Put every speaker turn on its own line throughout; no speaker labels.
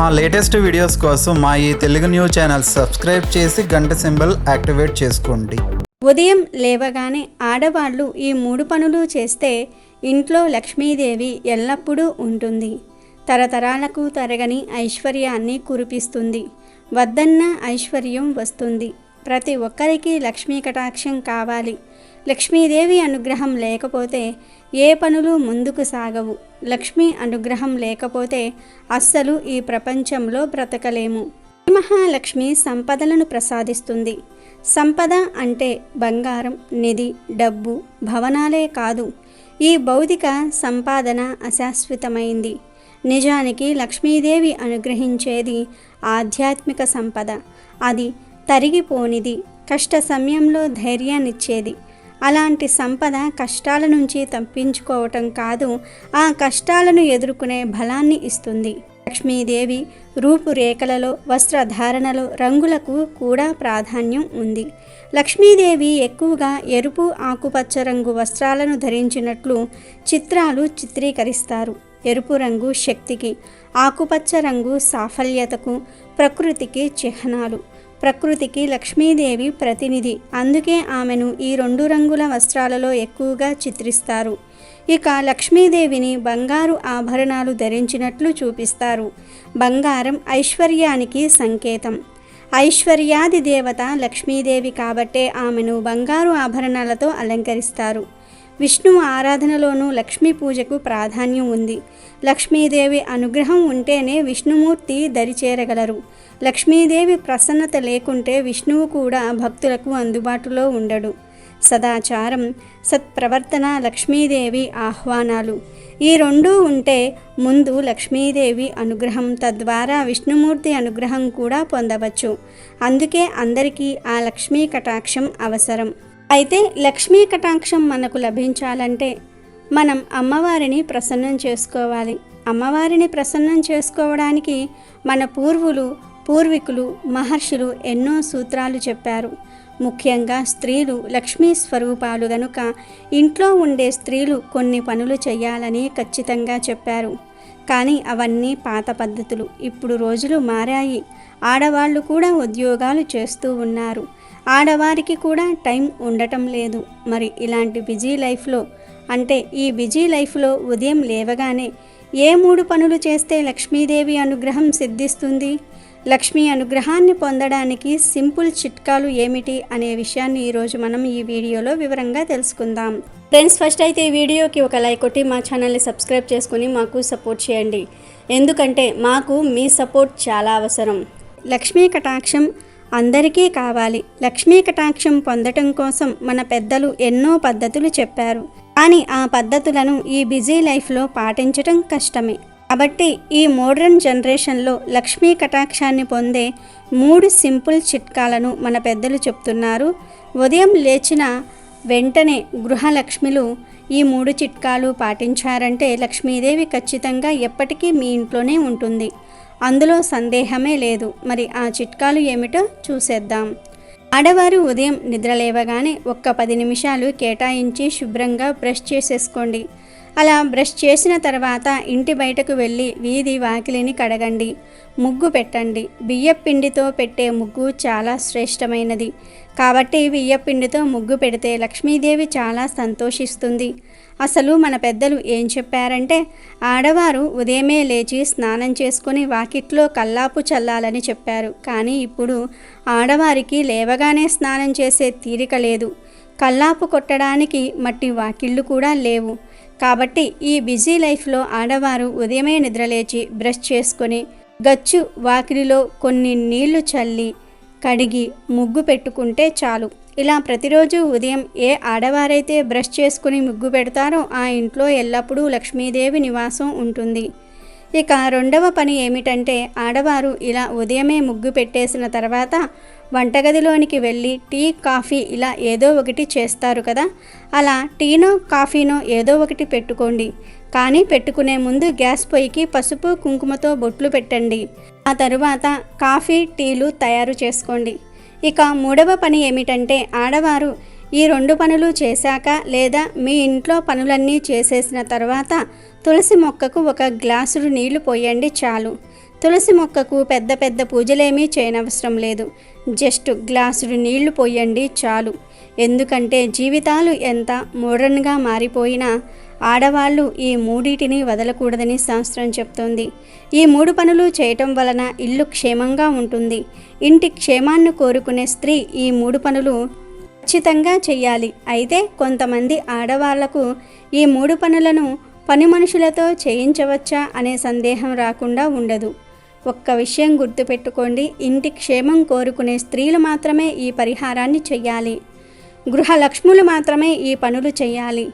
మా latest videos కోసం మా ఈ తెలుగు న్యూస్ ఛానల్ సబ్స్క్రైబ్ చేసి గంట సింబల్ యాక్టివేట్ చేసుకోండి.
ఉదయం లేవగానే ఆడవాళ్ళు ఈ మూడు పనులు చేస్తే ఇంట్లో లక్ష్మీదేవి ఎల్లప్పుడూ ఉంటుంది. తరతరాలకు తరగని ఐశ్వర్యాన్ని కురిపిస్తుంది. వద్దన్న ఐశ్వర్యం వస్తుంది. ప్రతి ఒక్కరికి లక్ష్మీ కటాక్షం కావాలి. లక్ష్మీదేవి అనుగ్రహం లేకపోతే ఏ పనులు ముందుకు సాగవు. లక్ష్మీ అనుగ్రహం లేకపోతే అస్సలు ఈ ప్రపంచంలో బ్రతకలేము. మహాలక్ష్మి సంపదలను ప్రసాదిస్తుంది. సంపద అంటే బంగారం నిధి డబ్బు భవనాలే కాదు. ఈ భౌతిక సంపాదన అశాశ్వతమైంది. నిజానికి లక్ష్మీదేవి అనుగ్రహించేది ఆధ్యాత్మిక సంపద. అది తరిగిపోనిది కష్ట సమయంలో ధైర్యాన్నిచ్చేది. అలాంటి సంపద కష్టాల నుంచి తప్పించుకోవటం కాదు ఆ కష్టాలను ఎదుర్కొనే బలాన్ని ఇస్తుంది. లక్ష్మీదేవి రూపురేఖలలో వస్త్రధారణలో రంగులకు కూడా ప్రాధాన్యం ఉంది. లక్ష్మీదేవి ఎక్కువగా ఎరుపు ఆకుపచ్చ రంగు వస్త్రాలను ధరించినట్లు చిత్రాలు చిత్రీకరిస్తారు. ఎరుపు రంగు శక్తికి ఆకుపచ్చ రంగు సాఫల్యతకు ప్రకృతికి చిహ్నాలు. ప్రకృతికి లక్ష్మీదేవి ప్రతినిధి. అందుకే ఆమెను ఈ రెండు రంగుల వస్త్రాలలో ఎక్కువగా చిత్రిస్తారు. ఇక లక్ష్మీదేవిని బంగారు ఆభరణాలు ధరించినట్లు చూపిస్తారు. బంగారం ఐశ్వర్యానికి సంకేతం. ఐశ్వర్యాది దేవత లక్ష్మీదేవి కాబట్టే ఆమెను బంగారు ఆభరణాలతో అలంకరిస్తారు. విష్ణువు ఆరాధనలోనూ లక్ష్మీ పూజకు ప్రాధాన్యం ఉంది. లక్ష్మీదేవి అనుగ్రహం ఉంటేనే విష్ణుమూర్తి దరిచేరగలరు. లక్ష్మీదేవి ప్రసన్నత లేకుంటే విష్ణువు కూడా భక్తులకు అందుబాటులో ఉండడు. సదాచారం సత్ప్రవర్తన లక్ష్మీదేవి ఆహ్వానాలు. ఈ రెండూ ఉంటే ముందు లక్ష్మీదేవి అనుగ్రహం తద్వారా విష్ణుమూర్తి అనుగ్రహం కూడా పొందవచ్చు. అందుకే అందరికీ ఆ లక్ష్మీ కటాక్షం అవసరం. అయితే లక్ష్మీ కటాక్షం మనకు లభించాలంటే మనం అమ్మవారిని ప్రసన్నం చేసుకోవాలి. అమ్మవారిని ప్రసన్నం చేసుకోవడానికి మన పూర్వులు పూర్వీకులు మహర్షులు ఎన్నో సూత్రాలు చెప్పారు. ముఖ్యంగా స్త్రీలు లక్ష్మీ స్వరూపాలు గనుక ఇంట్లో ఉండే స్త్రీలు కొన్ని పనులు చేయాలని ఖచ్చితంగా చెప్పారు. కానీ అవన్నీ పాత పద్ధతులు. ఇప్పుడు రోజులు మారాయి. ఆడవాళ్ళు కూడా ఉద్యోగాలు చేస్తూ ఉన్నారు. ఆడవారికి కూడా టైం ఉండటం లేదు. మరి ఇలాంటి బిజీ లైఫ్లో అంటే ఈ బిజీ లైఫ్లో ఉదయం లేవగానే ఏ మూడు పనులు చేస్తే లక్ష్మీదేవి అనుగ్రహం సిద్ధిస్తుంది? లక్ష్మీ అనుగ్రహాన్ని పొందడానికి సింపుల్ చిట్కాలు ఏమిటి అనే విషయాన్ని ఈరోజు మనం ఈ వీడియోలో వివరంగా తెలుసుకుందాం. ఫ్రెండ్స్ ఫస్ట్ అయితే ఈ వీడియోకి ఒక లైక్ కొట్టి మా ఛానల్ని సబ్స్క్రైబ్ చేసుకుని మాకు సపోర్ట్ చేయండి. ఎందుకంటే మాకు మీ సపోర్ట్ చాలా అవసరం. లక్ష్మీ కటాక్షం అందరికీ కావాలి. లక్ష్మీ కటాక్షం పొందటం కోసం మన పెద్దలు ఎన్నో పద్ధతులు చెప్పారు. కానీ ఆ పద్ధతులను ఈ బిజీ లైఫ్లో పాటించటం కష్టమే. కాబట్టి ఈ మోడ్రన్ జనరేషన్లో లక్ష్మీ కటాక్షాన్ని పొందే మూడు సింపుల్ చిట్కాలను మన పెద్దలు చెప్తున్నారు. ఉదయం లేచిన వెంటనే గృహలక్ష్మిలు ఈ మూడు చిట్కాలు పాటించారంటే లక్ష్మీదేవి ఖచ్చితంగా ఎప్పటికీ మీ ఇంట్లోనే ఉంటుంది. అందులో సందేహమే లేదు. మరి ఆ చిట్కాలు ఏమిటో చూసేద్దాం. ఆడవారు ఉదయం నిద్రలేవగానే ఒక్క పది నిమిషాలు కేటాయించి శుభ్రంగా బ్రష్ చేసేసుకోండి. అలా బ్రష్ చేసిన తర్వాత ఇంటి బయటకు వెళ్ళి వీధి వాకిలిని కడగండి ముగ్గు పెట్టండి. బియ్యపిండితో పెట్టే ముగ్గు చాలా శ్రేష్టమైనది. కాబట్టి బియ్యపిండితో ముగ్గు పెడితే లక్ష్మీదేవి చాలా సంతోషిస్తుంది. అసలు మన పెద్దలు ఏం చెప్పారంటే ఆడవారు ఉదయమే లేచి స్నానం చేసుకుని వాకిట్లో కల్లాపు చల్లాలని చెప్పారు. కానీ ఇప్పుడు ఆడవారికి లేవగానే స్నానం చేసే తీరిక లేదు. కల్లాపు కొట్టడానికి మట్టి వాకిళ్ళు కూడా లేవు. కాబట్టి ఈ బిజీ లైఫ్లో ఆడవారు ఉదయమే నిద్రలేచి బ్రష్ చేసుకొని గచ్చు వాకిలిలో కొన్ని నీళ్ళు చల్లి కడిగి ముగ్గు పెట్టుకుంటే చాలు. ఇలా ప్రతిరోజు ఉదయం ఏ ఆడవారైతే బ్రష్ చేసుకుని ముగ్గు పెడతారో ఆ ఇంట్లో ఎల్లప్పుడూ లక్ష్మీదేవి నివాసం ఉంటుంది. ఇక రెండవ పని ఏమిటంటే ఆడవారు ఇలా ఉదయమే ముగ్గు పెట్టేసిన తర్వాత వంటగదిలోనికి వెళ్ళి టీ కాఫీ ఇలా ఏదో ఒకటి చేస్తారు కదా. అలా టీనో కాఫీనో ఏదో ఒకటి పెట్టుకోండి. కానీ పెట్టుకునే ముందు గ్యాస్ పొయ్యికి పసుపు కుంకుమతో బొట్లు పెట్టండి. ఆ తరువాత కాఫీ టీలు తయారు చేసుకోండి. ఇక మూడవ పని ఏమిటంటే ఆడవారు ఈ రెండు పనులు చేశాక లేదా మీ ఇంట్లో పనులన్నీ చేసేసిన తర్వాత తులసి మొక్కకు ఒక గ్లాసుడు నీళ్ళు పోయండి చాలు. తులసి మొక్కకు పెద్ద పెద్ద పూజలేమీ చేయనవసరం లేదు. జస్ట్ గ్లాసుడు నీళ్ళు పోయండి చాలు. ఎందుకంటే జీవితాలు ఎంత మోడర్న్గా మారిపోయినా ఆడవాళ్ళు ఈ మూడిటిని వదలకూడదని శాస్త్రం చెప్తోంది. ఈ మూడు పనులు చేయటం వలన ఇల్లు క్షేమంగా ఉంటుంది. ఇంటి క్షేమాన్ని కోరుకునే స్త్రీ ఈ మూడు పనులు ఖచ్చితంగా చెయ్యాలి. అయితే కొంతమంది ఆడవాళ్ళకు ఈ మూడు పనులను పని మనుషులతో చేయించవచ్చా అనే సందేహం రాకుండా ఉండదు. ఒక్క విషయం గుర్తుపెట్టుకోండి. ఇంటి క్షేమం కోరుకునే స్త్రీలు మాత్రమే ఈ పరిహారాన్ని చెయ్యాలి. గృహలక్ష్ములు మాత్రమే ఈ పనులు చేయాలి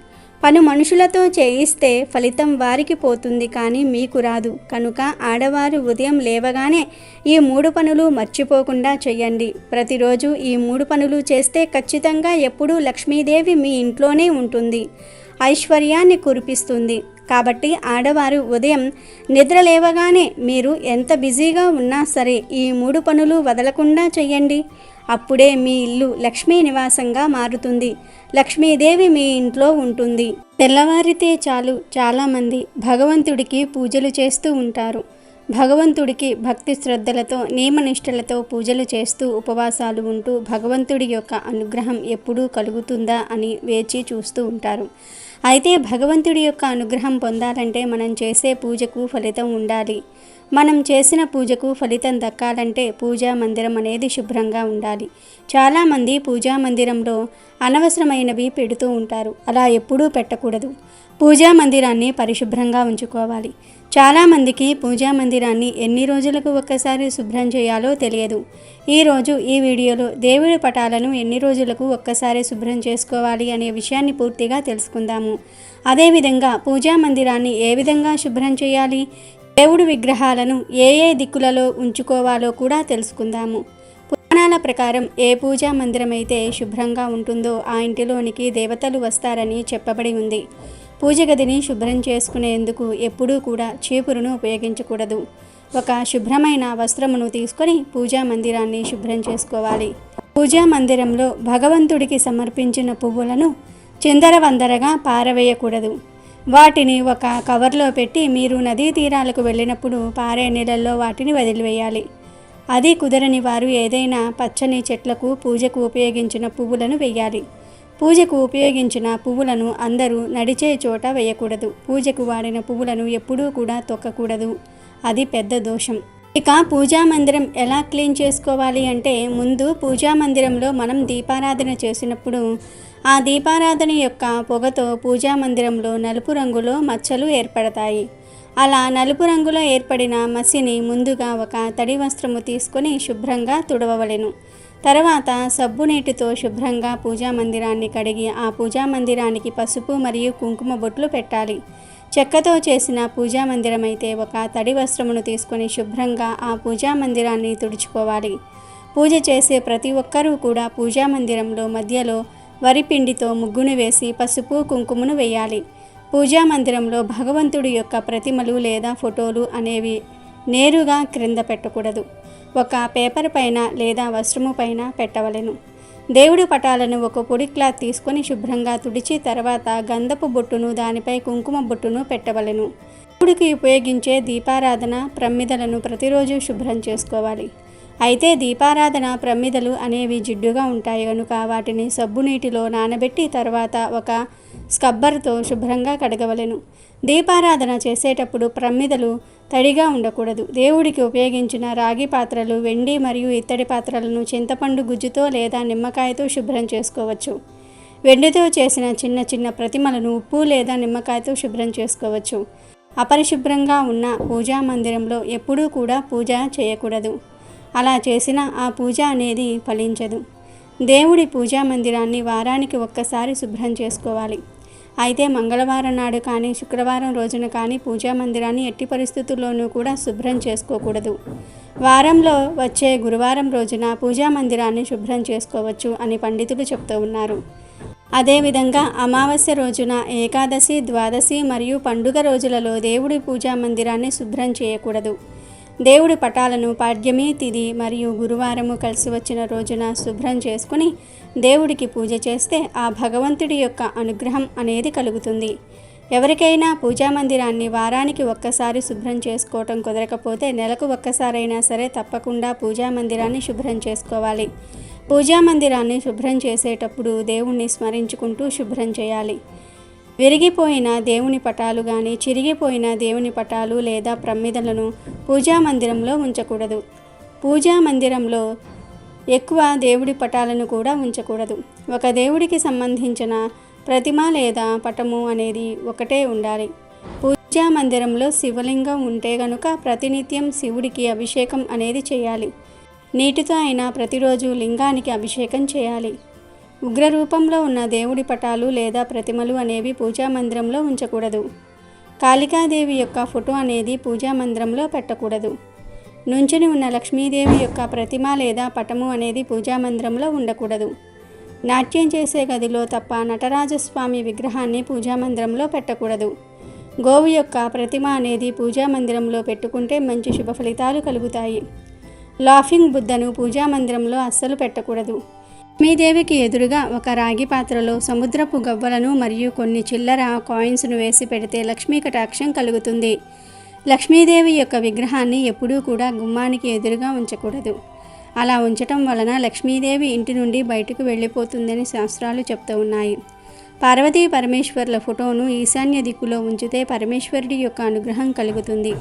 పను మనుషులతో చేయిస్తే ఫలితం వారికి పోతుంది కానీ మీకు రాదు. కనుక ఆడవారు ఉదయం లేవగానే ఈ మూడు పనులు మర్చిపోకుండా చేయండి. ప్రతిరోజు ఈ మూడు పనులు చేస్తే ఖచ్చితంగా ఎప్పుడూ లక్ష్మీదేవి మీ ఇంట్లోనే ఉంటుంది. ఐశ్వర్యాన్ని కురిపిస్తుంది. కాబట్టి ఆడవారు ఉదయం నిద్ర లేవగానే మీరు ఎంత బిజీగా ఉన్నా సరే ఈ మూడు పనులు వదలకుండా చేయండి అప్పుడే మీ ఇల్లు లక్ష్మీ నివాసంగా మారుతుంది. లక్ష్మీదేవి మీ ఇంట్లో ఉంటుంది. తెల్లవారితే చాలు చాలామంది భగవంతుడికి పూజలు చేస్తూ ఉంటారు. భగవంతుడికి భక్తి శ్రద్ధలతో నియమనిష్టలతో పూజలు చేస్తూ ఉపవాసాలు ఉంటూ భగవంతుడి యొక్క అనుగ్రహం ఎప్పుడూ కలుగుతుందా అని వేచి చూస్తూ ఉంటారు. అయితే భగవంతుడి యొక్క అనుగ్రహం పొందాలంటే మనం చేసే పూజకు ఫలితం ఉండాలి. మనం చేసిన పూజకు ఫలితం దక్కాలంటే పూజా మందిరం అనేది శుభ్రంగా ఉండాలి. చాలామంది పూజా మందిరంలో అనవసరమైనవి పెడుతూ ఉంటారు. అలా ఎప్పుడూ పెట్టకూడదు. పూజా మందిరాన్ని పరిశుభ్రంగా ఉంచుకోవాలి. చాలామందికి పూజా మందిరాన్ని ఎన్ని రోజులకు ఒక్కసారి శుభ్రం చేయాలో తెలియదు. ఈరోజు ఈ వీడియోలో దేవుడి పటాలను ఎన్ని రోజులకు ఒక్కసారి శుభ్రం చేసుకోవాలి అనే విషయాన్ని పూర్తిగా తెలుసుకుందాము. అదేవిధంగా పూజా మందిరాన్ని ఏ విధంగా శుభ్రం చేయాలి దేవుడి విగ్రహాలను ఏ ఏ దిక్కులలో ఉంచుకోవాలో కూడా తెలుసుకుందాము. పురాణాల ప్రకారం ఏ పూజా మందిరం అయితే శుభ్రంగా ఉంటుందో ఆ ఇంటిలోనికి దేవతలు వస్తారని చెప్పబడి ఉంది. పూజ గదిని శుభ్రం చేసుకునేందుకు ఎప్పుడూ కూడా చీపురును ఉపయోగించకూడదు. ఒక శుభ్రమైన వస్త్రమును తీసుకొని పూజా మందిరాన్ని శుభ్రం చేసుకోవాలి. పూజా మందిరంలో భగవంతుడికి సమర్పించిన పువ్వులను చిందరవందరగా పారవేయకూడదు. వాటిని ఒక కవర్లో పెట్టి మీరు నదీ తీరాలకు వెళ్ళినప్పుడు పారే నీళ్ళల్లో వాటిని వదిలివేయాలి. అది కుదరని వారు ఏదైనా పచ్చని చెట్లకు పూజకు ఉపయోగించిన పువ్వులను వేయాలి. పూజకు ఉపయోగించిన పువ్వులను అందరూ నడిచే చోట వేయకూడదు. పూజకు వాడిన పువ్వులను ఎప్పుడూ కూడా తొక్కకూడదు. అది పెద్ద దోషం. ఇక పూజా మందిరం ఎలా క్లీన్ చేసుకోవాలి అంటే ముందు పూజా మందిరంలో మనం దీపారాధన చేసినప్పుడు ఆ దీపారాధన యొక్క పొగతో పూజా మందిరంలో నలుపు రంగులో మచ్చలు ఏర్పడతాయి. అలా నలుపు రంగులో ఏర్పడిన మసిని ముందుగా ఒక తడి వస్త్రము తీసుకొని శుభ్రంగా తుడవవలెను. తర్వాత సబ్బు నీటితో శుభ్రంగా పూజా మందిరాన్ని కడిగి ఆ పూజా మందిరానికి పసుపు మరియు కుంకుమ బొట్లు పెట్టాలి. చెక్కతో చేసిన పూజా మందిరం అయితే ఒక తడి వస్త్రమును తీసుకొని శుభ్రంగా ఆ పూజా మందిరాన్ని తుడుచుకోవాలి. పూజ చేసే ప్రతి ఒక్కరూ కూడా పూజా మందిరంలో మధ్యలో వరిపిండితో ముగ్గును వేసి పసుపు కుంకుమను వేయాలి. పూజా మందిరంలో భగవంతుడి యొక్క ప్రతిమలు లేదా ఫోటోలు అనేవి నేరుగా క్రింద పెట్టకూడదు. ఒక పేపర్ పైన లేదా వస్త్రము పైన పెట్టవలెను. దేవుడి పటాలను ఒక పొడి క్లాత్ తీసుకొని శుభ్రంగా తుడిచి తర్వాత గంధపు బొట్టును దానిపై కుంకుమ బొట్టును పెట్టవలెను. దేవుడికి ఉపయోగించే దీపారాధన ప్రమిదలను ప్రతిరోజు శుభ్రం చేసుకోవాలి. అయితే దీపారాధన ప్రమిదలు అనేవి జిడ్డుగా ఉంటాయి కనుక వాటిని సబ్బు నీటిలో నానబెట్టి తర్వాత ఒక స్కబ్బర్తో శుభ్రంగా కడగవలెను. దీపారాధన చేసేటప్పుడు ప్రమిదలు తడిగా ఉండకూడదు. దేవుడికి ఉపయోగించిన రాగి పాత్రలు వెండి మరియు ఇత్తడి పాత్రలను చింతపండు గుజ్జుతో లేదా నిమ్మకాయతో శుభ్రం చేసుకోవచ్చు. వెండితో చేసిన చిన్న చిన్న ప్రతిమలను ఉప్పు లేదా నిమ్మకాయతో శుభ్రం చేసుకోవచ్చు. అపరిశుభ్రంగా ఉన్న పూజా మందిరంలో ఎప్పుడూ కూడా పూజ చేయకూడదు. అలా చేసిన ఆ పూజ అనేది ఫలించదు. దేవుడి పూజా మందిరాన్ని వారానికి ఒక్కసారి శుభ్రం చేసుకోవాలి. అయితే మంగళవారం నాడు కానీ శుక్రవారం రోజున కానీ పూజా మందిరాన్ని ఎట్టి పరిస్థితుల్లోనూ కూడా శుభ్రం చేసుకోకూడదు. వారంలో వచ్చే గురువారం రోజున పూజా మందిరాన్ని శుభ్రం చేసుకోవచ్చు అని పండితులు చెప్తూ ఉన్నారు. అదేవిధంగా అమావాస్య రోజున ఏకాదశి ద్వాదశి మరియు పండుగ రోజులలో దేవుడి పూజా మందిరాన్ని శుభ్రం చేయకూడదు. దేవుడి పటాలను పాడ్యమి తిది మరియు గురువారము కలిసి వచ్చిన రోజున శుభ్రం చేసుకుని దేవుడికి పూజ చేస్తే ఆ భగవంతుడి యొక్క అనుగ్రహం అనేది కలుగుతుంది. ఎవరికైనా పూజా మందిరాన్ని వారానికి ఒక్కసారి శుభ్రం చేసుకోవటం కుదరకపోతే నెలకు ఒక్కసారైనా సరే తప్పకుండా పూజా మందిరాన్ని శుభ్రం చేసుకోవాలి. పూజా మందిరాన్ని శుభ్రం చేసేటప్పుడు దేవుణ్ణి స్మరించుకుంటూ శుభ్రం చేయాలి. విరిగిపోయిన దేవుని పటాలు కానీ చిరిగిపోయిన దేవుని పటాలు లేదా ప్రమిదలను పూజా మందిరంలో ఉంచకూడదు. పూజా మందిరంలో ఎక్కువ దేవుడి పటాలను కూడా ఉంచకూడదు. ఒక దేవుడికి సంబంధించిన ప్రతిమ లేదా పటము అనేది ఒకటే ఉండాలి. పూజా మందిరంలో శివలింగం ఉంటే గనుక ప్రతినిత్యం శివుడికి అభిషేకం అనేది చేయాలి. నీటితో అయినా ప్రతిరోజు లింగానికి అభిషేకం చేయాలి. ఉగ్రరూపంలో ఉన్న దేవుడి పటాలు లేదా ప్రతిమలు అనేవి పూజా మందిరంలో ఉంచకూడదు. కాళికాదేవి యొక్క ఫోటో అనేది పూజా మందిరంలో పెట్టకూడదు. నుంచుని ఉన్న లక్ష్మీదేవి యొక్క ప్రతిమ లేదా పటము అనేది పూజా మందిరంలో ఉండకూడదు. నాట్యం చేసే గదిలో తప్ప నటరాజస్వామి విగ్రహాన్ని పూజా మందిరంలో పెట్టకూడదు. గోవు యొక్క ప్రతిమ అనేది పూజా మందిరంలో పెట్టుకుంటే మంచి శుభ ఫలితాలు కలుగుతాయి. లాఫింగ్ బుద్ధను పూజా మందిరంలో అస్సలు పెట్టకూడదు. లక్ష్మీదేవికి ఎదురుగా ఒక రాగి పాత్రలో సముద్రపు గవ్వలను మరియు కొన్ని చిల్లర కాయిన్స్ను వేసి పెడితే లక్ష్మీ కటాక్షం కలుగుతుంది. లక్ష్మీదేవి యొక్క విగ్రహాన్ని ఎప్పుడూ కూడా గుమ్మానికి ఎదురుగా ఉంచకూడదు. అలా ఉంచటం వలన లక్ష్మీదేవి ఇంటి నుండి బయటకు వెళ్ళిపోతుందని శాస్త్రాలు చెప్తూ ఉన్నాయి. పార్వతీ పరమేశ్వర్ల ఫోటోను ఈశాన్య దిక్కులో ఉంచితే పరమేశ్వరుడి యొక్క అనుగ్రహం కలుగుతుంది.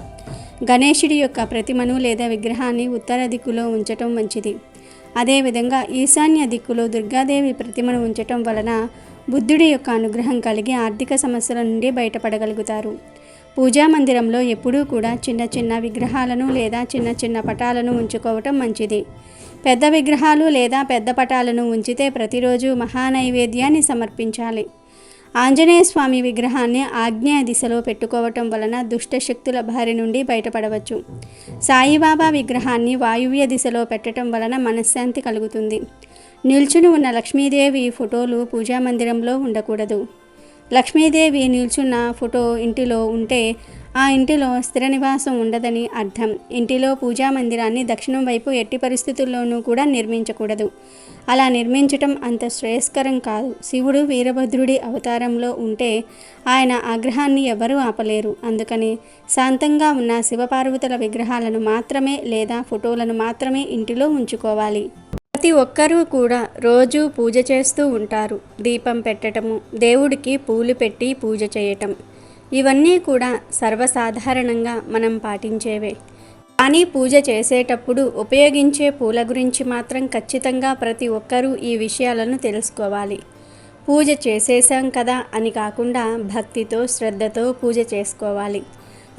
గణేశుడి యొక్క ప్రతిమను లేదా విగ్రహాన్ని ఉత్తర దిక్కులో ఉంచటం మంచిది. అదేవిధంగా ఈశాన్య దిక్కులో దుర్గాదేవి ప్రతిమను ఉంచటం వలన బుద్ధుడి యొక్క అనుగ్రహం కలిగి ఆర్థిక సమస్యల నుండి బయటపడగలుగుతారు. పూజా మందిరంలో ఎప్పుడూ కూడా చిన్న చిన్న విగ్రహాలను లేదా చిన్న చిన్న పటాలను ఉంచుకోవటం మంచిది. పెద్ద విగ్రహాలు లేదా పెద్ద పటాలను ఉంచితే ప్రతిరోజు మహానైవేద్యాన్ని సమర్పించాలి. ఆంజనేయ స్వామి విగ్రహాన్ని ఆగ్నేయ దిశలో పెట్టుకోవటం వలన దుష్ట శక్తుల బారి నుండి బయటపడవచ్చు. సాయిబాబా విగ్రహాన్ని వాయువ్య దిశలో పెట్టడం వలన మనశ్శాంతి కలుగుతుంది. నిల్చుని ఉన్న లక్ష్మీదేవి ఫోటోలు పూజా మందిరంలో ఉండకూడదు. లక్ష్మీదేవి నిల్చున్న ఫోటో ఇంటిలో ఉంటే ఆ ఇంటిలో స్థిర నివాసం ఉండదని అర్థం. ఇంటిలో పూజా మందిరాన్ని దక్షిణం వైపు ఎట్టి పరిస్థితుల్లోనూ కూడా నిర్మించకూడదు. అలా నిర్మించటం అంత శ్రేయస్కరం కాదు. శివుడు వీరభద్రుడి అవతారంలో ఉంటే ఆయన ఆగ్రహాన్ని ఎవరూ ఆపలేరు. అందుకని శాంతంగా ఉన్న శివపార్వతుల విగ్రహాలను మాత్రమే లేదా ఫోటోలను మాత్రమే ఇంటిలో ఉంచుకోవాలి. ప్రతి ఒక్కరూ కూడా రోజు పూజ చేస్తూ ఉంటారు. దీపం పెట్టటము దేవుడికి పూలు పెట్టి పూజ చేయటం. ఇవన్నీ కూడా సర్వసాధారణంగా మనం పాటించేవే. కానీ పూజ చేసేటప్పుడు ఉపయోగించే పూల గురించి మాత్రం ఖచ్చితంగా ప్రతి ఒక్కరూ ఈ విషయాలను తెలుసుకోవాలి. పూజ చేసేసాం కదా అని కాకుండా భక్తితో శ్రద్ధతో పూజ చేసుకోవాలి.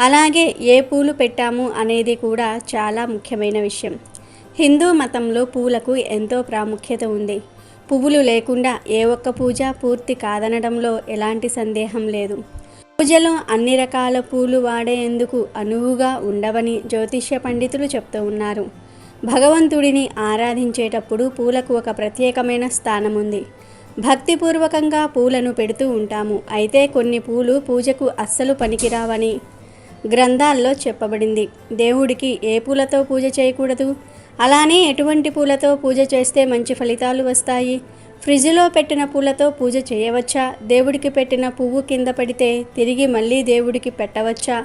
అలాగే ఏ పూలు పెట్టాము అనేది కూడా చాలా ముఖ్యమైన విషయం. హిందూ మతంలో పూలకు ఎంతో ప్రాముఖ్యత ఉంది. పువ్వులు లేకుండా ఏ ఒక్క పూజ పూర్తి కాదనడంలో ఎలాంటి సందేహం లేదు. పూజలో అన్ని రకాల పూలు వాడేందుకు అనువుగా ఉండవని జ్యోతిష్య పండితులు చెప్తూ ఉన్నారు. భగవంతుడిని ఆరాధించేటప్పుడు పూలకు ఒక ప్రత్యేకమైన స్థానం ఉంది భక్తిపూర్వకంగా పూలను పెడుతూ ఉంటాము. అయితే కొన్ని పూలు పూజకు అస్సలు పనికిరావని గ్రంథాల్లో చెప్పబడింది. దేవుడికి ఏ పూలతో పూజ చేయకూడదు? అలానే ఎటువంటి పూలతో పూజ చేస్తే మంచి ఫలితాలు వస్తాయి? ఫ్రిడ్జ్లో పెట్టిన పూలతో పూజ చేయవచ్చా? దేవుడికి పెట్టిన పువ్వు కింద పడితే తిరిగి మళ్ళీ దేవుడికి పెట్టవచ్చా?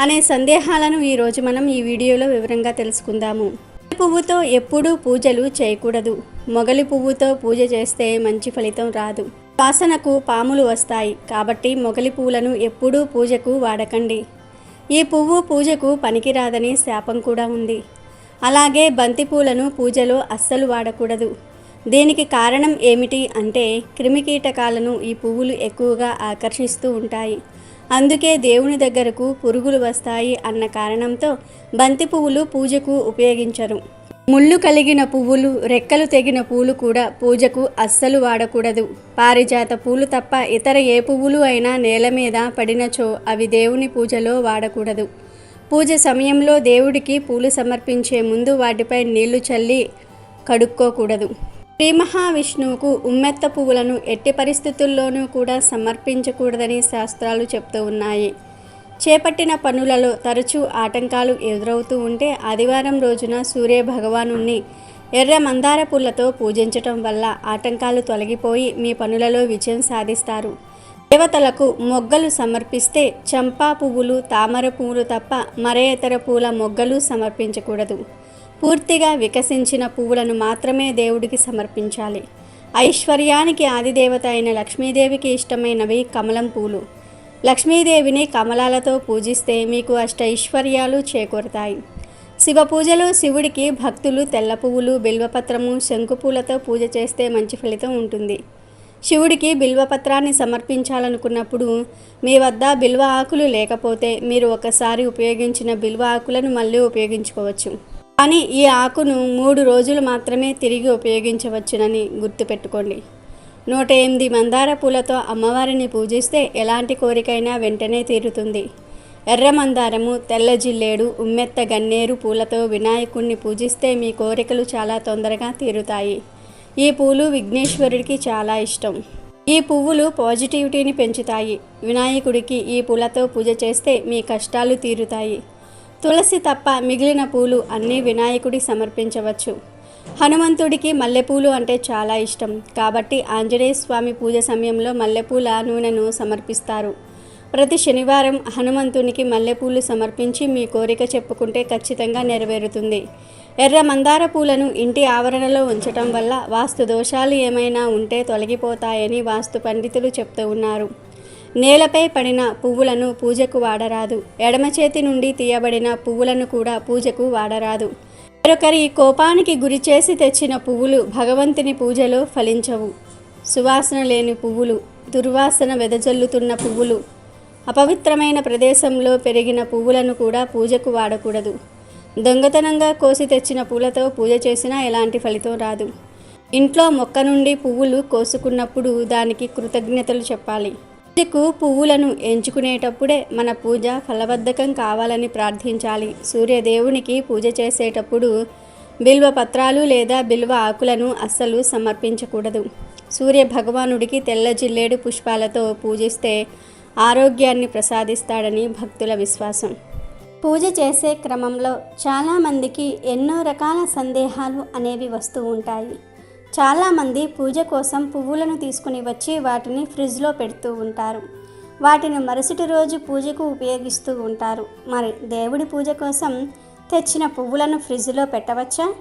అనే సందేహాలను ఈరోజు మనం ఈ వీడియోలో వివరంగా తెలుసుకుందాము. పువ్వుతో ఎప్పుడూ పూజలు చేయకూడదు. మొగలి పువ్వుతో పూజ చేస్తే మంచి ఫలితం రాదు. వాసనకు పాములు వస్తాయి. కాబట్టి మొగలి పువ్వులను ఎప్పుడూ పూజకు వాడకండి. ఈ పువ్వు పూజకు పనికిరాదని శాపం కూడా ఉంది. అలాగే బంతి పూలను పూజలో అస్సలు వాడకూడదు. దీనికి కారణం ఏమిటి అంటే క్రిమికీటకాలను ఈ పువ్వులు ఎక్కువగా ఆకర్షిస్తూ ఉంటాయి. అందుకే దేవుని దగ్గరకు పురుగులు వస్తాయి అన్న కారణంతో బంతి పువ్వులు పూజకు ఉపయోగించరు. ముళ్ళు కలిగిన పువ్వులు రెక్కలు తెగిన పూలు కూడా పూజకు అస్సలు వాడకూడదు. పారిజాత పూలు తప్ప ఇతర ఏ పువ్వులు అయినా నేల మీద పడినచో అవి దేవుని పూజలో వాడకూడదు. పూజ సమయంలో దేవుడికి పూలు సమర్పించే ముందు వాటిపై నీళ్ళు చల్లి కడుక్కోకూడదు. శ్రీ మహావిష్ణువుకు ఉమ్మెత్త పువ్వులను ఎట్టి పరిస్థితుల్లోనూ కూడా సమర్పించకూడదని శాస్త్రాలు చెప్తూ ఉన్నాయి. చేపట్టిన పనులలో తరచూ ఆటంకాలు ఎదురవుతూ ఉంటే ఆదివారం రోజున సూర్య భగవానుణ్ణి ఎర్ర మందార పూలతో పూజించటం వల్ల ఆటంకాలు తొలగిపోయి మీ పనులలో విజయం సాధిస్తారు. దేవతలకు మొగ్గలు సమర్పిస్తే చంపా పువ్వులు తామర పువ్వులు తప్ప మరే ఇతర పూల మొగ్గలు సమర్పించకూడదు. పూర్తిగా వికసించిన పువ్వులను మాత్రమే దేవుడికి సమర్పించాలి. ఐశ్వర్యానికి ఆదిదేవత అయిన లక్ష్మీదేవికి ఇష్టమైనవి కమలం పూలు. లక్ష్మీదేవిని కమలాలతో పూజిస్తే మీకు అష్ట ఐశ్వర్యాలు చేకూరుతాయి. శివ పూజలో శివుడికి భక్తులు తెల్ల పువ్వులు బిల్వపత్రము శంకుపూలతో పూజ చేస్తే మంచి ఫలితం ఉంటుంది. శివుడికి బిల్వపత్రాన్ని సమర్పించాలనుకున్నప్పుడు మీ వద్ద బిల్వ ఆకులు లేకపోతే మీరు ఒకసారి ఉపయోగించిన బిల్వ ఆకులను మళ్ళీ ఉపయోగించుకోవచ్చు. కానీ ఈ ఆకును మూడు రోజులు మాత్రమే తిరిగి ఉపయోగించవచ్చునని గుర్తుపెట్టుకోండి. నూట ఎనిమిది మందార పూలతో అమ్మవారిని పూజిస్తే ఎలాంటి కోరికైనా వెంటనే తీరుతుంది. ఎర్ర మందారము తెల్ల జిల్లేడు ఉమ్మెత్త గన్నేరు పూలతో వినాయకుణ్ణి పూజిస్తే మీ కోరికలు చాలా తొందరగా తీరుతాయి. ఈ పూలు విఘ్నేశ్వరుడికి చాలా ఇష్టం. ఈ పువ్వులు పాజిటివిటీని పెంచుతాయి. వినాయకుడికి ఈ పూలతో పూజ చేస్తే మీ కష్టాలు తీరుతాయి. తులసి తప్ప మిగిలిన పూలు అన్నీ వినాయకుడి సమర్పించవచ్చు. హనుమంతుడికి మల్లెపూలు అంటే చాలా ఇష్టం. కాబట్టి ఆంజనేయ స్వామి పూజ సమయంలో మల్లెపూల నూనెను సమర్పిస్తారు. ప్రతి శనివారం హనుమంతునికి మల్లెపూలు సమర్పించి మీ కోరిక చెప్పుకుంటే ఖచ్చితంగా నెరవేరుతుంది. ఎర్ర మందార పూలను ఇంటి ఆవరణలో ఉంచటం వల్ల వాస్తు దోషాలు ఏమైనా ఉంటే తొలగిపోతాయని వాస్తు పండితులు చెప్తూ ఉన్నారు. నేలపై పడిన పువ్వులను పూజకు వాడరాదు. ఎడమ చేతి నుండి తీయబడిన పువ్వులను కూడా పూజకు వాడరాదు. మరొకరి కోపానికి గురి చేసి తెచ్చిన పువ్వులు భగవంతుని పూజలో ఫలించవు. సువాసన లేని పువ్వులు దుర్వాసన వెదజల్లుతున్న పువ్వులు అపవిత్రమైన ప్రదేశంలో పెరిగిన పువ్వులను కూడా పూజకు వాడకూడదు. దొంగతనంగా కోసి తెచ్చిన పూలతో పూజ చేసినా ఎలాంటి ఫలితం రాదు. ఇంట్లో మొక్క నుండి పువ్వులు కోసుకున్నప్పుడు దానికి కృతజ్ఞతలు చెప్పాలి. పూజకు పువ్వులను ఎంచుకునేటప్పుడే మన పూజ ఫలబద్ధకం కావాలని ప్రార్థించాలి. సూర్యదేవునికి పూజ చేసేటప్పుడు బిల్వ పత్రాలు లేదా బిల్వ ఆకులను అస్సలు సమర్పించకూడదు. సూర్య భగవానుడికి తెల్ల జిల్లేడు పుష్పాలతో పూజిస్తే ఆరోగ్యాన్ని ప్రసాదిస్తాడని భక్తుల విశ్వాసం. పూజ చేసే క్రమంలో చాలామందికి ఎన్నో రకాల సందేహాలు అనేవి వస్తూ ఉంటాయి. చాలామంది పూజ కోసం పువ్వులను తీసుకుని వచ్చి వాటిని ఫ్రిడ్జ్లో పెడుతూ ఉంటారు. వాటిని మరుసటి రోజు పూజకు ఉపయోగిస్తూ ఉంటారు. మరి దేవుడి పూజ కోసం తెచ్చిన పువ్వులను ఫ్రిడ్జ్లో పెట్టవచ్చా?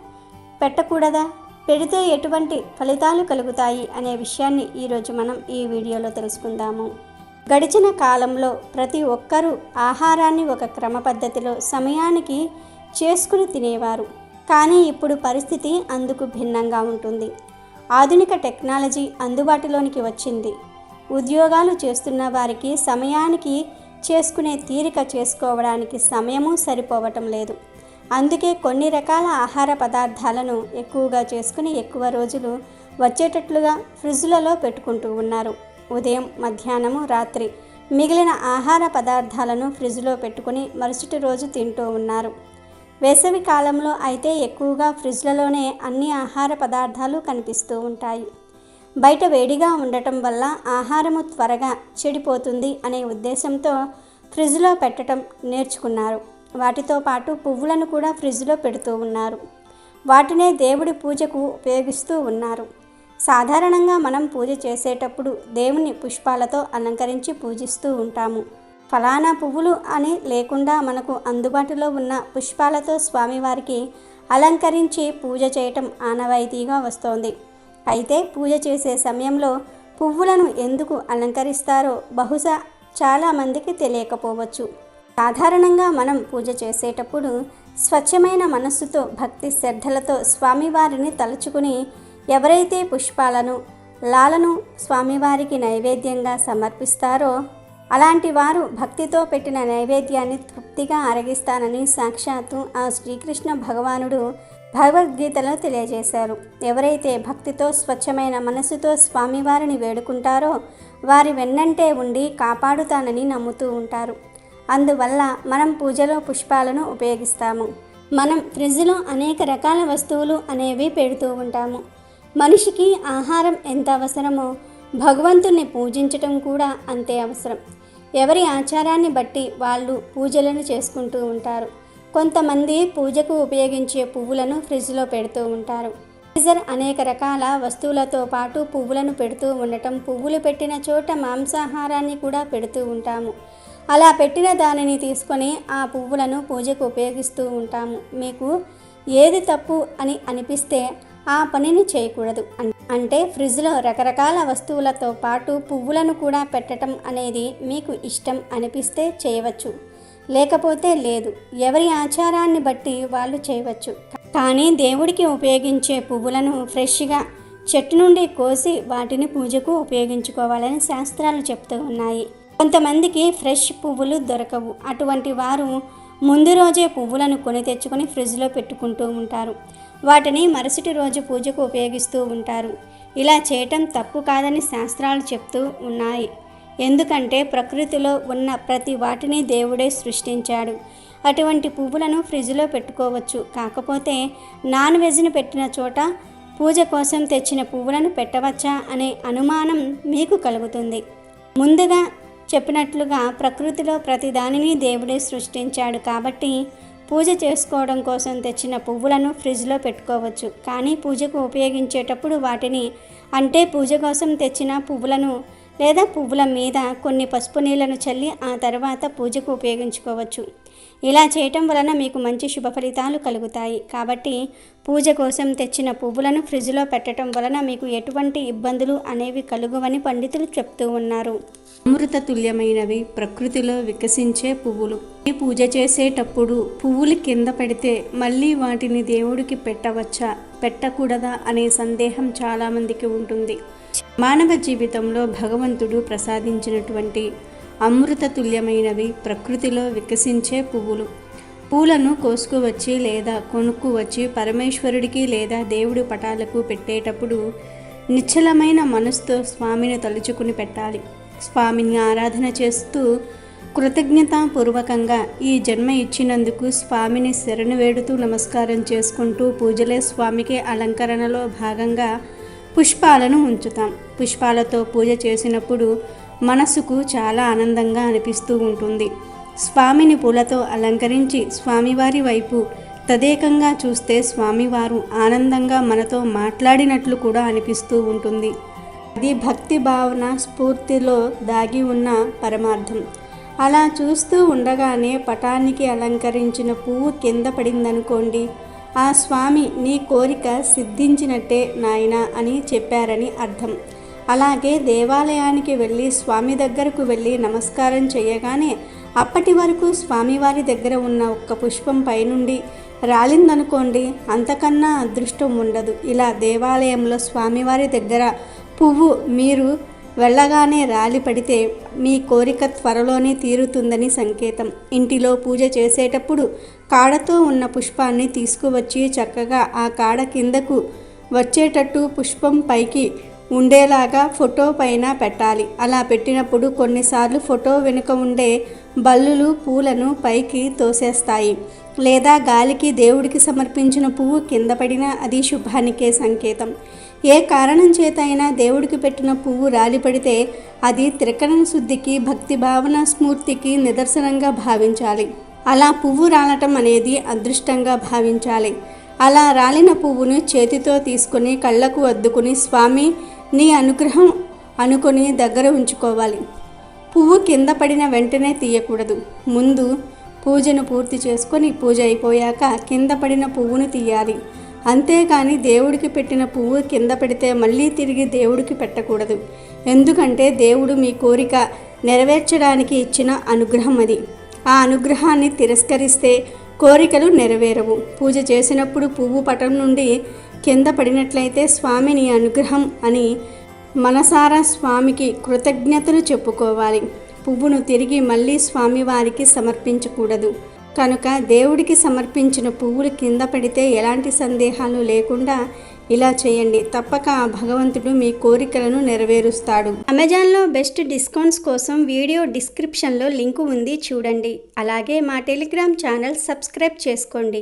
పెట్టకూడదా? పెడితే ఎటువంటి ఫలితాలు కలుగుతాయి అనే విషయాన్ని ఈరోజు మనం ఈ వీడియోలో తెలుసుకుందాము. గడిచిన కాలంలో ప్రతి ఒక్కరూ ఆహారాన్ని ఒక క్రమ పద్ధతిలో సమయానికి చేసుకుని తినేవారు. కానీ ఇప్పుడు పరిస్థితి అందుకు భిన్నంగా ఉంటుంది. ఆధునిక టెక్నాలజీ అందుబాటులోనికి వచ్చింది. ఉద్యోగాలు చేస్తున్న వారికి సమయానికి చేసుకునే తీరిక చేసుకోవడానికి సమయము సరిపోవటం లేదు. అందుకే కొన్ని రకాల ఆహార పదార్థాలను ఎక్కువగా చేసుకుని ఎక్కువ రోజులు వచ్చేటట్లుగా ఫ్రిడ్జ్లలో పెట్టుకుంటూ ఉన్నారు. ఉదయం మధ్యాహ్నము రాత్రి మిగిలిన ఆహార పదార్థాలను ఫ్రిడ్జ్లో పెట్టుకుని మరుసటి రోజు తింటూ ఉన్నారు. వేసవి కాలంలో అయితే ఎక్కువగా ఫ్రిడ్జ్లలోనే అన్ని ఆహార పదార్థాలు కనిపిస్తూ ఉంటాయి. బయట వేడిగా ఉండటం వల్ల ఆహారము త్వరగా చెడిపోతుంది అనే ఉద్దేశంతో ఫ్రిడ్జ్లో పెట్టడం నేర్చుకున్నారు. వాటితో పాటు పువ్వులను కూడా ఫ్రిడ్జ్లో పెడుతూ ఉన్నారు. వాటినే దేవుడి పూజకు ఉపయోగిస్తూ ఉన్నారు. సాధారణంగా మనం పూజ చేసేటప్పుడు దేవుని పుష్పాలతో అలంకరించి పూజిస్తూ ఉంటాము. ఫలానా పువ్వులు అని లేకుండా మనకు అందుబాటులో ఉన్న పుష్పాలతో స్వామివారికి అలంకరించి పూజ చేయటం ఆనవాయితీగా వస్తోంది. అయితే పూజ చేసే సమయంలో పువ్వులను ఎందుకు అలంకరిస్తారో బహుశా చాలామందికి తెలియకపోవచ్చు. సాధారణంగా మనం పూజ చేసేటప్పుడు స్వచ్ఛమైన మనస్సుతో భక్తి శ్రద్ధలతో స్వామివారిని తలుచుకుని ఎవరైతే పుష్పాలను లాలను స్వామివారికి నైవేద్యంగా సమర్పిస్తారో అలాంటి వారు భక్తితో పెట్టిన నైవేద్యాన్ని తృప్తిగా అరగిస్తానని సాక్షాత్తు ఆ శ్రీకృష్ణ భగవానుడు భగవద్గీతలో తెలియజేశారు. ఎవరైతే భక్తితో స్వచ్ఛమైన మనసుతో స్వామివారిని వేడుకుంటారో వారి వెన్నంటే ఉండి కాపాడుతానని నమ్ముతూ ఉంటారు. అందువల్ల మనం పూజలో పుష్పాలను ఉపయోగిస్తాము. మనం ఫ్రిడ్జ్లో అనేక రకాల వస్తువులు అనేవి పెడుతూ ఉంటాము. మనిషికి ఆహారం ఎంత అవసరమో భగవంతుణ్ణి పూజించటం కూడా అంతే అవసరం. ఎవరి ఆచారాన్ని బట్టి వాళ్ళు పూజలను చేసుకుంటూ ఉంటారు. కొంతమంది పూజకు ఉపయోగించే పువ్వులను ఫ్రిడ్జ్లో పెడుతూ ఉంటారు. ఫ్రీజర్ అనేక రకాల వస్తువులతో పాటు పువ్వులను పెడుతూ ఉండటం పువ్వులు పెట్టిన చోట మాంసాహారాన్ని కూడా పెడుతూ ఉంటాము. అలా పెట్టిన దానిని తీసుకొని ఆ పువ్వులను పూజకు ఉపయోగిస్తూ ఉంటాము. మీకు ఏది తప్పు అని అనిపిస్తే ఆ పనిని చేయకూడదు అన్- అంటే ఫ్రిడ్జ్లో రకరకాల వస్తువులతో పాటు పువ్వులను కూడా పెట్టడం అనేది మీకు ఇష్టం అనిపిస్తే చేయవచ్చు. లేకపోతే లేదు. ఎవరి ఆచారాన్ని బట్టి వాళ్ళు చేయవచ్చు. కానీ దేవుడికి ఉపయోగించే పువ్వులను ఫ్రెష్గా చెట్టు నుండి కోసి వాటిని పూజకు ఉపయోగించుకోవాలని శాస్త్రాలు చెప్తూ ఉన్నాయి. కొంతమందికి ఫ్రెష్ పువ్వులు దొరకవు. అటువంటి వారు ముందు రోజే పువ్వులను కొని తెచ్చుకొని ఫ్రిడ్జ్లో పెట్టుకుంటూ ఉంటారు. వాటిని మరుసటి రోజు పూజకు ఉపయోగిస్తూ ఉంటారు. ఇలా చేయటం తప్పు కాదని శాస్త్రాలు చెప్తూ ఉన్నాయి. ఎందుకంటే ప్రకృతిలో ఉన్న ప్రతి వాటిని దేవుడే సృష్టించాడు. అటువంటి పువ్వులను ఫ్రిడ్జ్లో పెట్టుకోవచ్చు. కాకపోతే నాన్ వెజ్ను పెట్టిన చోట పూజ కోసం తెచ్చిన పువ్వులను పెట్టవచ్చా అనే అనుమానం మీకు కలుగుతుంది. ముందుగా చెప్పినట్లుగా ప్రకృతిలో ప్రతి దానిని దేవుడే సృష్టించాడు కాబట్టి పూజ చేసుకోవడం కోసం తెచ్చిన పువ్వులను ఫ్రిడ్జ్లో పెట్టుకోవచ్చు. కానీ పూజకు ఉపయోగించేటప్పుడు వాటిని అంటే పూజ కోసం తెచ్చిన పువ్వులను లేదా పువ్వుల మీద కొన్ని పసుపు నీళ్ళను చల్లి ఆ తర్వాత పూజకు ఉపయోగించుకోవచ్చు. ఇలా చేయటం వలన మీకు మంచి శుభ ఫలితాలు కలుగుతాయి. కాబట్టి పూజ కోసం తెచ్చిన పువ్వులను ఫ్రిడ్జ్లో పెట్టడం వలన మీకు ఎటువంటి ఇబ్బందులు అనేవి కలుగువని పండితులు చెప్తూ ఉన్నారు. అమృత తుల్యమైనవి ప్రకృతిలో వికసించే పువ్వులు. ఈ పూజ చేసేటప్పుడు పువ్వులు కింద పెడితే మళ్ళీ వాటిని దేవుడికి పెట్టవచ్చా? పెట్టకూడదా అనే సందేహం చాలామందికి ఉంటుంది. మానవ జీవితంలో భగవంతుడు ప్రసాదించినటువంటి అమృత తుల్యమైనవి ప్రకృతిలో వికసించే పువ్వులు. పూలను కోసుకువచ్చి లేదా కొనుక్కువచ్చి పరమేశ్వరుడికి లేదా దేవుడి పటాలకు పెట్టేటప్పుడు నిశ్చలమైన మనసుతో స్వామిని తలుచుకుని పెట్టాలి. స్వామిని ఆరాధన చేస్తూ కృతజ్ఞతాపూర్వకంగా ఈ జన్మ ఇచ్చినందుకు స్వామిని శరణు వేడుతూ నమస్కారం చేసుకుంటూ పూజలే స్వామికి అలంకరణలో భాగంగా పుష్పాలను ఉంచుతాం. పుష్పాలతో పూజ చేసినప్పుడు మనసుకు చాలా ఆనందంగా అనిపిస్తూ ఉంటుంది. స్వామిని పూలతో అలంకరించి స్వామివారి వైపు తదేకంగా చూస్తే స్వామివారు ఆనందంగా మనతో మాట్లాడినట్లు కూడా అనిపిస్తూ ఉంటుంది. అది భక్తి భావన స్ఫూర్తిలో దాగి ఉన్న పరమార్థం. అలా చూస్తూ ఉండగానే పటానికి అలంకరించిన పువ్వు కింద పడిందనుకోండి. ఆ స్వామి నీ కోరిక సిద్ధించినట్టే నాయన అని చెప్పారని అర్థం. అలాగే దేవాలయానికి వెళ్ళి స్వామి దగ్గరకు వెళ్ళి నమస్కారం చేయగానే అప్పటి వరకు స్వామివారి దగ్గర ఉన్న ఒక్క పుష్పం పైనుండి రాలిందనుకోండి. అంతకన్నా అదృష్టం ఉండదు. ఇలా దేవాలయంలో స్వామివారి దగ్గర పువ్వు మీరు వెళ్ళగానే రాలి పడితే మీ కోరిక త్వరలోనే తీరుతుందని సంకేతం. ఇంటిలో పూజ చేసేటప్పుడు కాడతో ఉన్న పుష్పాన్ని తీసుకువచ్చి చక్కగా ఆ కాడ కిందకు వచ్చేటట్టు పుష్పం పైకి ఉండేలాగా ఫోటో పైన పెట్టాలి. అలా పెట్టినప్పుడు కొన్నిసార్లు ఫోటో వెనుక ఉండే బల్లులు పూలను పైకి తోసేస్తాయి. లేదా గాలికి దేవుడికి సమర్పించిన పువ్వు కింద పడినా అది శుభానికే సంకేతం. ఏ కారణం చేత అయినా దేవుడికి పెట్టిన పువ్వు రాలిపడితే అది త్రికరణ శుద్ధికి భక్తి భావన స్మూర్తికి నిదర్శనంగా భావించాలి. అలా పువ్వు రాలటం అనేది అదృష్టంగా భావించాలి. అలా రాలిన పువ్వును చేతితో తీసుకుని కళ్ళకు అద్దుకుని స్వామి నీ అనుగ్రహం అనుకొని దగ్గర ఉంచుకోవాలి. పువ్వు కింద పడిన వెంటనే తీయకూడదు. ముందు పూజను పూర్తి చేసుకొని పూజ అయిపోయాక కింద పడిన పువ్వును తీయాలి. అంతేకాని దేవుడికి పెట్టిన పువ్వు కింద పెడితే మళ్ళీ తిరిగి దేవుడికి పెట్టకూడదు. ఎందుకంటే దేవుడు మీ కోరిక నెరవేర్చడానికి ఇచ్చిన అనుగ్రహం అది. ఆ అనుగ్రహాన్ని తిరస్కరిస్తే కోరికలు నెరవేరవు. పూజ చేసినప్పుడు పువ్వు పటం నుండి కింద పడినట్లయితే స్వామిని అనుగ్రహం అని మనసారా స్వామికి కృతజ్ఞతలు చెప్పుకోవాలి. పువ్వును తిరిగి మళ్ళీ స్వామివారికి సమర్పించకూడదు. కనుక దేవుడికి సమర్పించిన పువ్వులు కింద పడితే ఎలాంటి సందేహాలు లేకుండా ఇలా చేయండి. తప్పక ఆ భగవంతుడు మీ కోరికలను నెరవేరుస్తాడు. అమెజాన్లో బెస్ట్ డిస్కౌంట్స్ కోసం వీడియో డిస్క్రిప్షన్లో లింకు ఉంది. చూడండి. అలాగే మా టెలిగ్రామ్ ఛానల్ సబ్స్క్రైబ్ చేసుకోండి.